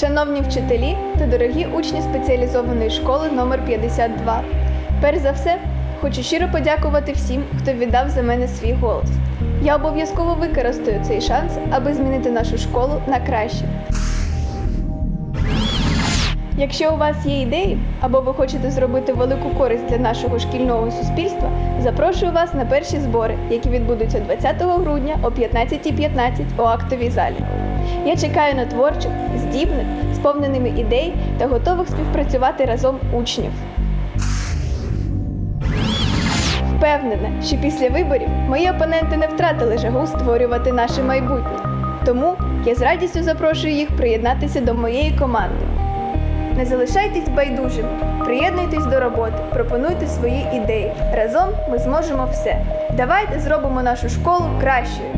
Шановні вчителі та дорогі учні спеціалізованої школи номер 52. Перш за все, хочу щиро подякувати всім, хто віддав за мене свій голос. Я обов'язково використаю цей шанс, аби змінити нашу школу на краще. Якщо у вас є ідеї або ви хочете зробити велику користь для нашого шкільного суспільства, запрошую вас на перші збори, які відбудуться 20 грудня о 15.15 у актовій залі. Я чекаю на творчих, здібних, сповненими ідей та готових співпрацювати разом учнів. Впевнена, що після виборів мої опоненти не втратили жагу створювати наше майбутнє. Тому я з радістю запрошую їх приєднатися до моєї команди. Не залишайтесь байдужими, приєднуйтесь до роботи, пропонуйте свої ідеї. Разом ми зможемо все. Давайте зробимо нашу школу кращою.